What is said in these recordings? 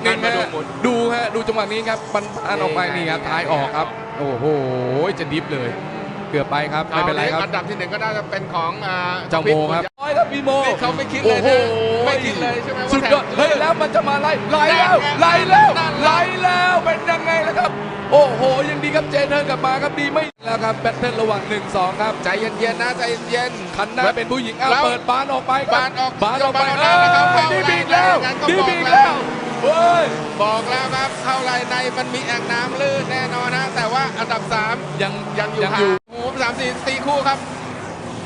ะนี้ครับปันปันออกไปนี่ครับท้ายออกครับ โอ้โหจะดิฟเลย เกือบไปครับไม่เป็นไรครับอันดับที่หนึ่งก็น่าจะเป็นของอ่าเจ้าโมครับร้อยครับพี่โมนี่เขาไม่คิดเลยโอ้นะโหไม่คิดเลยใช่ไหมว่าสุดยอดแถมเฮ้ยแล้วมันจะมาไล่ไล่แล้วไล่แล้วไล่แล้วเป็นยังไงแล้วครับโอ้โห ยังดีครับเจนเทิร์นกลับมาครับดีไม่แล้วครับแบทเทิลระหว่าง 1 2 ครับ ใจเย็นๆนะ ใจเย็นคันหน้าเป็นผู้หญิงอ้าวแล้วเปิดบานออกไปครับบานออกบานออกไปบานออกแล้วนะครับเอ้ยเข้านี่บีกแล้วงั้นก็นี่บอกบีกแล้แล้วว เฮ้ยบอกแล้วครับเข้าไรในมันมีแอ่งน้ำลื่นแน่นอนนะแต่ว่าอันดับ 3 ยังยังอยู่ยังห่าอยู่งโอ้โหสามสี่ตีคู่ครับ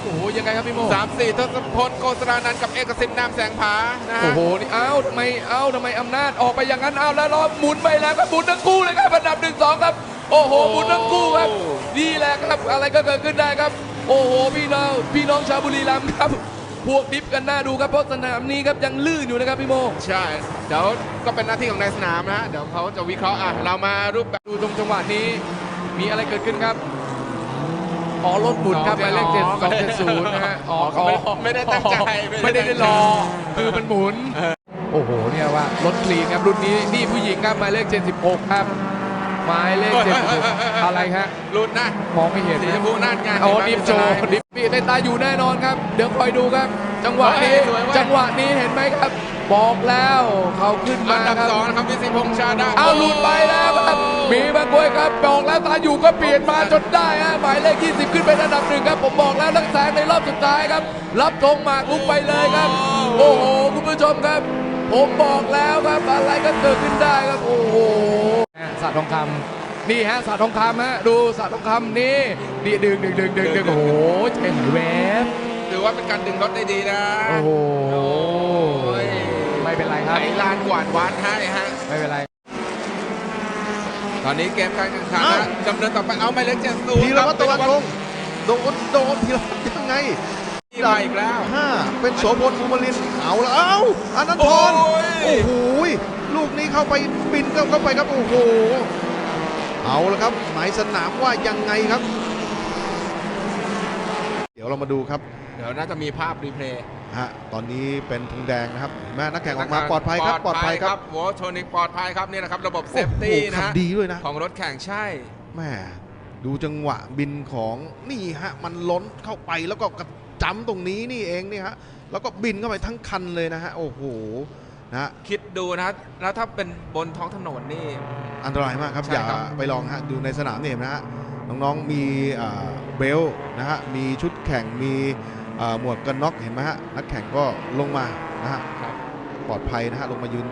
โอ้โหยังไงครับพี่โมสามสี่ทศพลโกศรานันท์กับเอกสิทธิ์นามแสงผานะฮะโอ้โหนี่เอ้าทำไมเอ้าทำไมอำนาจออกไปอย่างนั้นเอ้าแล้วรอบหมุนไปแล้วครับหมุนทั้งคู่เลยครับอันดับหนึ่งสองครับ โอ้โหหมุนทั้งคู่ครับนี่แหละครับอะไรก็เกิดขึ้นได้ครับ โอ้โหพี่น้องพี่น้องชาวบุรีรัมย์ครับ พวกดิฟกันหน้าดูครับเพราะสนามนี้ครับยังลื่นอยู่นะครับพี่โม ใช่ เดี๋ยวก็เป็นหน้าที่ของนายสนามนะฮะเดี๋ยวเขาจะวิเคราะห์อะเรามารูปแบบดูตรงจังหวะนี้ มีอะไรเกิดขึ้นครับอ๋อรถหมุนครับหมายเลขเจ็ดสองเจ็ดศูนย์นะฮะอ๋อเขาไม่ไม่ได้ตั้งใจไม่ได้ได้รอคือมันหมุน โอ้โหเนี่ยว่ารถคลีนครับรุ่นนี้นี่ผู้หญิงครับหมายเลข 76 ครับหมายเลข76อะไรฮะรุ่นนะมองไม่เห็นสีชมพูนั่นไงอ๋อเห็ดินฟไหมโชว์มีสไลด์ดิฟ มีเต้นตาอยู่แน่นอนครับ เดี๋ยวคอยดูครับ จังหวะนี้ เฮ้ยสวยเว้ย จังหวะนี้เห็นไหมครับ บอกแล้วเขาขึ้นมาอันดับครับสองนะครับวิสิพงษ์ชาดาเอาหลุดไปแล้วครับมีบางกล้วยครับบอกแล้วตาอยู่ก็เปลี่ยนมาจนได้ฮะหมายเลข 20 ขึ้นเป็นอันดับหนึ่งครับผมบอกแล้วนักแสงในรอบสุดท้ายครับ รับธงหมากลุกไปเลยครับ โอ้โหคุณผู้ชมครับ ผมบอกแล้วครับอะไรก็เกิดขึ้นได้ครับโอ้โหสาทองคำ นี่ฮะสาทองคำฮะดูสาทองคำนี่นี่ดึงดึงดึงดึงดึงโอ้โหใจหายแวบถือว่าเป็นการดึงรถได้ดีนะ โอ้โหโอ้ยไม่เป็นไรครับไอ้ลานกวาดวานให้ฮะไม่เป็นไร ตอนนี้เกมการแข่งขันเอ้านะดำเนินต่อไปเอาหมายเลขเจ็ดศูนพีย์รวัตรตะวันลงโดนโดนพีรวัตรยังไงที่มาอีกแล้วห้าเป็นโสพลภูมิลินทร์เอาละเอ้าอนันทรโอ้ยโอ้โหลูกนี้เข้าไปบินเข้าไปครับโอ้โห เอาละครับหมายสนามว่ายังไงครับ เดี๋ยวเรามาดูครับเดี๋ยวน่าจะมีภาพรีเพลย์ฮะตอนนี้เป็นธงแดงนะครับเห็นไหมนักแข่งออกมาปลอดภัยครับปลอดภัยครับโวโทนิกปลอดภัยครับนี่นะครับระบบเซโอ้ฟโหตี้นะขับฮะดีด้วยนะของรถแข่งใช่แม่ดูจังหวะบินของนี่ฮะมันล้นเข้าไปแล้วก็กระจำตรงนี้นี่เองนี่ฮะแล้วก็บินเข้าไปทั้งคันเลยนะฮะโอ้โหนะฮะคิดดูนะแล้วถ้าเป็นบนท้องถนนนี่ อันตรายมากครับใช่อย่าครับไปลองฮะดูในสนามเนี่ยนะฮะน้องๆมีอ่าเบลต์นะฮะมีชุดแข่งมีอ่าหมวกกันน็อกเห็นไหมฮะนักแข่งก็ลงมานะฮะครับปลอดภัยนะฮะลงมายืน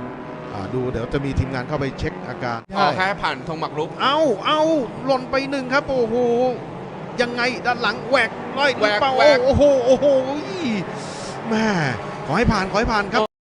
อ่าดูเดี๋ยวจะมีทีมงานเข้าไปเช็คอาการออกแค่ผ่านธงหมักรุกเอาเอาหล่นไปหนึ่งครับ โอ้โหยังไงด้านหลังแหวกไล่แหวกเปล่าแหวกโอ้โหโอ้โหแม่ขอให้ผ่านขอให้ผ่านครับ